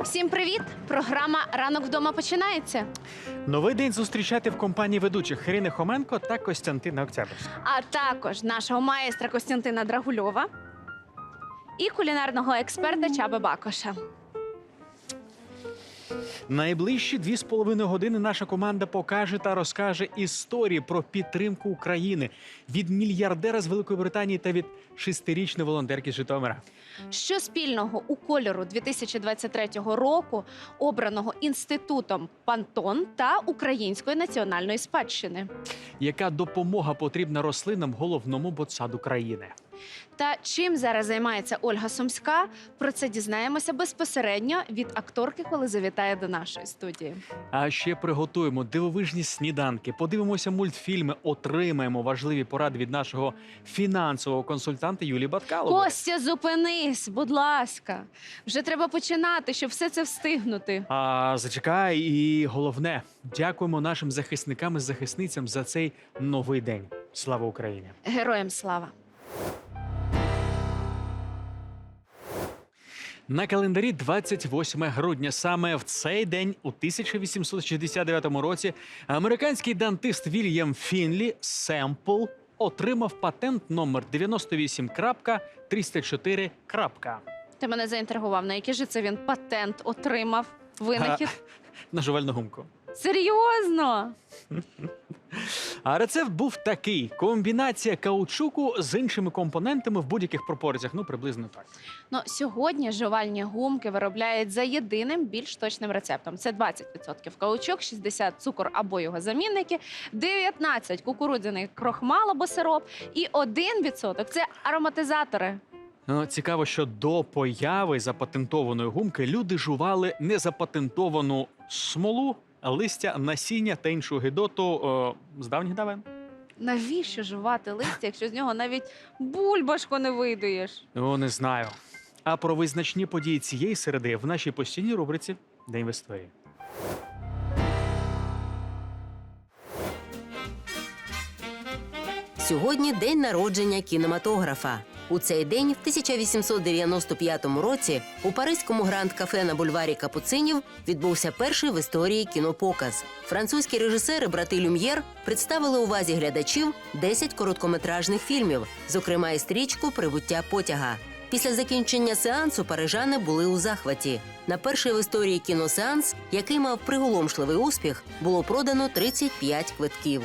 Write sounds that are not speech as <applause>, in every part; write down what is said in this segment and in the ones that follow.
Всім привіт! Програма Ранок вдома починається. Новий день зустрічати в компанії ведучих Ірини Хоменко та Костянтина Октябрьська. А також нашого майстра Костянтина Драгульова і кулінарного експерта Чаби Бакоша. Найближчі дві з половиною години наша команда покаже та розкаже історії про підтримку України від мільярдера з Великої Британії та від шестирічної волонтерки з Житомира. Що спільного у кольору 2023 року, обраного інститутом Пантон та Української національної спадщини? Яка допомога потрібна рослинам головному ботсаду країни? Та чим зараз займається Ольга Сумська? Про це дізнаємося безпосередньо від акторки, коли завітає до нашої студії. А ще приготуємо дивовижні сніданки, подивимося мультфільми, отримаємо важливі поради від нашого фінансового консультанта Юлії Баткалової. Костя, зупинись, будь ласка. Вже треба починати, щоб все це встигнути. А зачекай, і головне, дякуємо нашим захисникам і захисницям за цей новий день. Слава Україні! Героям слава! На календарі 28 грудня. Саме в цей день, у 1869 році, американський дантист Вільям Фінлі Семпл отримав патент номер 98.304. Ти мене заінтригував, на який же це він патент отримав винахід. на жувальну гумку. Серйозно? <laughs> А рецепт був такий: комбінація каучуку з іншими компонентами в будь-яких пропорціях. Ну, приблизно так. Ну сьогодні жувальні гумки виробляють за єдиним більш точним рецептом. Це 20% каучук, 60 цукор або його замінники, 19 кукурудзяний крохмал або сироп, і 1% це ароматизатори. Ну, цікаво, що до появи запатентованої гумки люди жували незапатентовану смолу, листя, насіння та іншу гидоту о, з давніх давен. Навіщо жувати листя, якщо з нього навіть бульбашку не видуєш? Ну, не знаю. А про визначні події цієї середи в нашій постійній рубриці День в історії. Сьогодні день народження кінематографа. У цей день, в 1895 році, у паризькому гранд-кафе на бульварі Капуцинів відбувся перший в історії кінопоказ. Французькі режисери брати Люм'єр представили увазі глядачів 10 короткометражних фільмів, зокрема і стрічку Прибуття потяга. Після закінчення сеансу парижани були у захваті. На перший в історії кіносеанс, який мав приголомшливий успіх, було продано 35 квитків.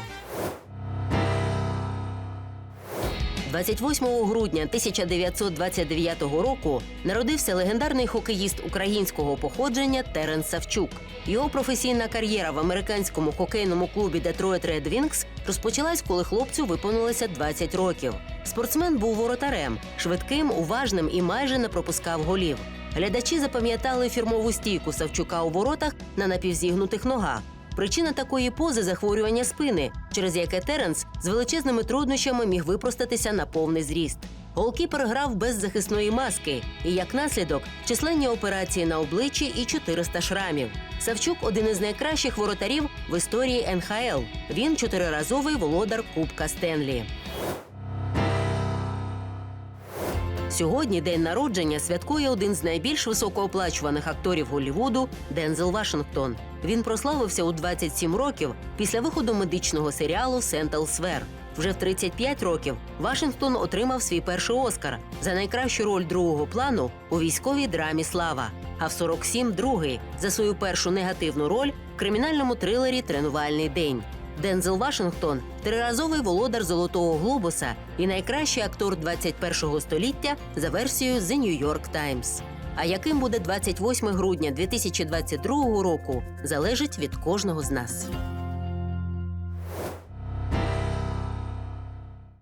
28 грудня 1929 року народився легендарний хокеїст українського походження Терен Савчук. Його професійна кар'єра в американському хокейному клубі Детройт Ред Вінкс розпочалась, коли хлопцю виповнилося 20 років. Спортсмен був воротарем, швидким, уважним і майже не пропускав голів. Глядачі запам'ятали фірмову стійку Савчука у воротах на напівзігнутих ногах. Причина такої пози захворювання спини, через яке Теренс з величезними труднощами міг випростатися на повний зріст. Голкіпер грав без захисної маски, і як наслідок численні операції на обличчі і 400 шрамів. Савчук один із найкращих воротарів в історії НХЛ. Він чотириразовий володар Кубка Стенлі. Сьогодні день народження святкує один з найбільш високооплачуваних акторів Голлівуду Дензел Вашингтон. Він прославився у 27 років після виходу медичного серіалу Сент Елсвер. Вже в 35 років Вашингтон отримав свій перший Оскар за найкращу роль другого плану у військовій драмі Слава. А в 47 – другий за свою першу негативну роль в кримінальному трилері Тренувальний день. Дензел Вашингтон триразовий володар Золотого Глобуса і найкращий актор 21-го століття за версією The New York Times. А яким буде 28 грудня 2022 року, залежить від кожного з нас.